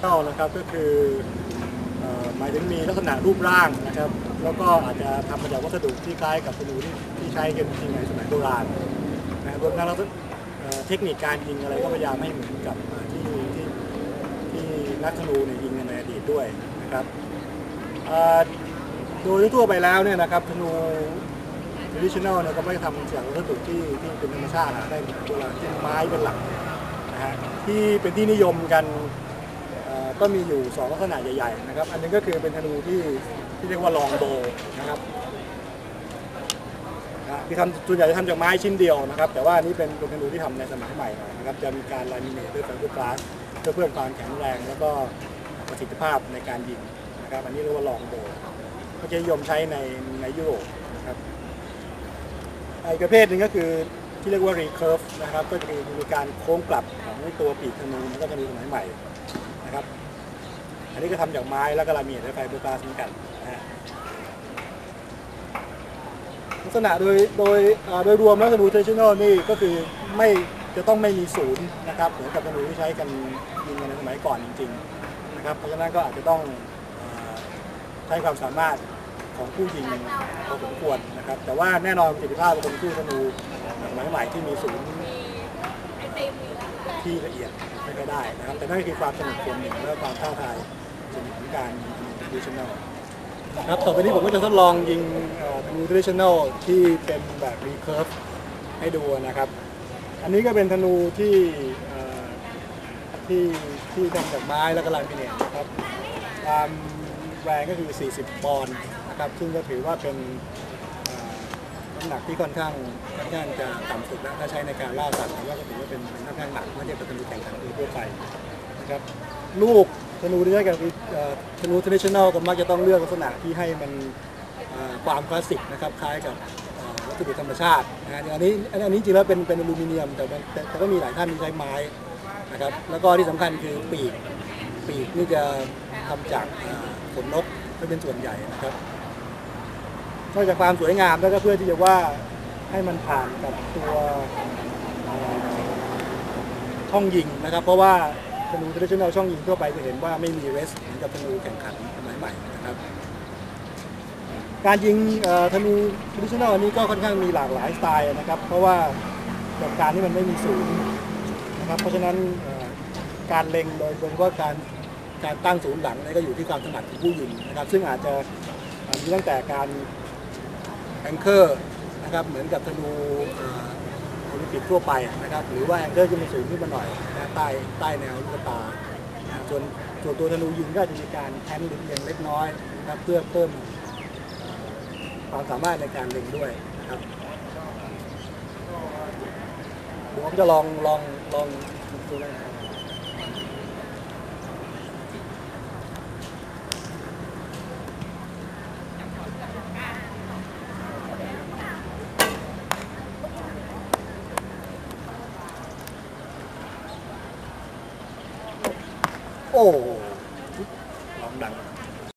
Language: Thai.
เต้านะครับก็คือหมายถึงมีลักษณะรูปร่างนะครับ แล้วก็อาจจะทำมาจากวัสดุที่คล้ายกับธนูที่ที่ใช้กันจริงในสมัยโบราณนะครับรวมทั้งลักษณะเอ่อเทคนิคการยิงอะไรก็พยายามให้เหมือนกับที่ที่ที่นักธนูเนี่ยยิงในอดีตด้วยนะครับโดยทั่วไปแล้วเนี่ยนะครับธนู traditional เนี่ยก็ไม่ทำจากวัสดุที่ที่เป็นธรรมชาติได้เหมือนโบราณที่ไม้เป็นหลักนะฮะที่เป็นที่นิยมกัน ก็มีอยู่สองลักษณะใหญ่ๆนะครับ อันหนึงก็คือเป็นธนูที่ที่เรียกว่าลองโบนะครับนะที่ทำส่วนใหญ่จะทำจากไม้ชิ้นเดียวนะครับ แต่ว่านี้เป็นเป็นธนูที่ทำในสมัยใหม่หน่อยนะครับ จะมีการลามิเนตด้วยไฟเบอร์กลาสเพื่อเพิ่มความแข็งแรงแล้วก็ประสิทธิภาพในการยิงนะครับ อันนี้เรียกว่าลองโบก็จะนิยมใช้ในในยุโรปนะครับอีกประเภทหนึ่งก็คือที่เรียกว่า recurve นะครับ ก็คือมีการโค้งกลับของตัวปีกธนูมันก็จะมีสมัยใหม่นะครับ อันนี้ก็ทำจากไม้แล้วก็ลามิเนตด้วยไฟเบอร์กลาสเหมือนกันนะฮะลักษณะโดยโดยโดยรวมแล้วธนู traditional นี่ก็คือไม่จะต้องไม่มีศูนย์นะครับเหมือนกับธนูที่ใช้กันยิงกันในสมัยก่อนจริงๆนะครับเพราะฉะนั้นก็อาจจะต้องอใช้ความสามารถของผู้ยิงพอสมควรนะครับ แต่ว่าแน่นอนประสิทธิภาพของผู้ธนูสมัยใหม่ที่มีศูนย์ที่ละเอียดไม่ได้นะครับแต่นั่นคือความสนุกส่วนหนึ่งและความท้าทาย ส่วนของการยิงธนู traditional ครับต่อไปนี้ผมก็จะทดลองยิงเอ่อธนู traditional ที่เป็นแบบ recurve ให้ดูนะครับ อันนี้ก็เป็นธนูที่ที่ที่ทำจากไม้แล้วก็ลามิเนตนะครับความแรงก็คือ 40 ปอนด์นะครับซึ่งก็ถือว่าเป็นน้ำหนักที่ค่อนข้างค่อนข้างจะต่ำสุดแล้วถ้าใช้ในการล่าสัตว์แต่ว่าก็ถือว่าเป็นค่อนข้างหนักเมื่อเทียบกับธนูแข่งขันทั่วไปนะครับลูก ธนูที่ใช้กับธนู traditional ก็มักจะต้องเลือกลักษณะที่ให้มันความคลาสสิกนะครับคล้ายกับวัสดุธรรมชาตินะฮะอันนี้อันนี้จริงแล้วเป็นเป็นอลูมิเนียม แต่แต่ก็มีหลายท่านที่ใช้ไม้นะครับแล้วก็ที่สำคัญคือปีกปีกนี่จะทำจากขนนกก็เป็นส่วนใหญ่นะครับนอกจากความสวยงามแล้วก็เพื่อที่จะว่าให้มันผ่านกับตัวเอ่อช่องยิงนะครับ เพราะว่า ธนู traditional ช่องยิงทั่วไปจะเห็นว่าไม่มีเรสเหมือนกับธนูแข่งขันสมัยใหม่นะครับ การยิงธนู traditional อันนี้ก็ค่อนข้างมีหลากหลายสไตล์นะครับ เพราะว่าแบบการที่มันไม่มีศูนย์นะครับ เพราะฉะนั้นการเล็งโดยโดยเฉพาการการตั้งศูนย์หลังนี่ก็อยู่ที่ความถนัดของผู้ยิงนะครับ ซึ่งอาจจะมีตั้งแต่การแองเกอร์นะครับเหมือนกับธนู เอ่อโอลิมปิกทั่วไปนะครับ หรือว่าแองเกอร์ขึ้นมาสูงขึ้นมาหน่อยนะใต้ใต้แนวลูกตาส่วนส่วนตัวธนูยิงก็จะมีการแทนหรือเล็งเล็กน้อยนะครับเพื่อเพิ่มความสามารถในการเล็งด้วยนะครับผมจะลองลองลองดูนะ ồ. Oh, đằng